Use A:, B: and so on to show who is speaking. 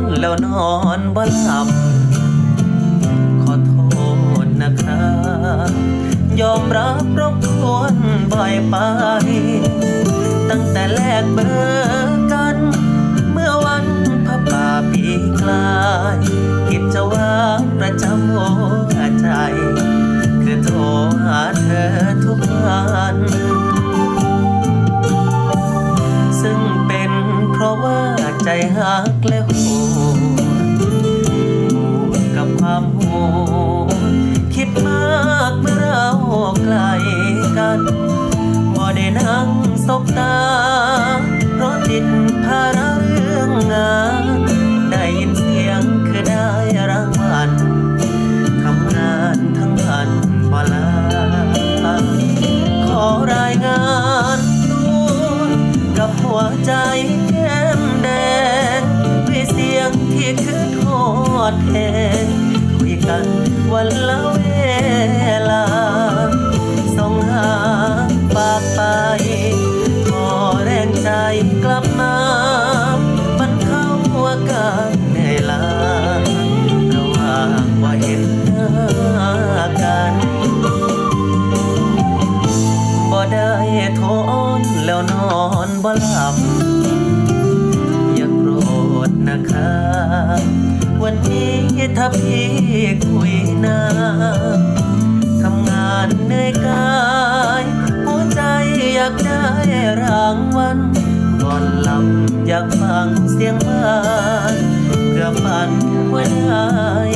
A: นแล้วนอนบ่หลับ ขอโทษนะครับ ยอมรับรบกวนบ่อยไป ตั้งแต่แรกเบอร์กัน เมื่อวันพระป่าปีกลายกิจวัตรประจำหัวใจ คือโทรหาเธอทุกวันซึ่งเป็นเพราะว่าใจหักและหดบว กันบ่ได้นั่งสบตา เพราะติดภาระเรื่องงาน ได้ยินเสียงคือได้รางวัลทำงานทั้งวันบ่ลาขอรายงานตัวกับหัวใจแก้มแดงด้วยเสียงที่คือโทษแทนคุยกันวันละ การเหนื่อยล้าระหว่างว่าเห็นหน้ากันบ่ได้โทนแล้วนอนบ่หลับ อย่าโกรธนะครับวันนี้ถ้าพี่คุยนานทำงานเหนื่อยกายหัวใจอยากได้รางวัลก่อนหลับอยากฟังเสียงแม่ ฝันว่าได้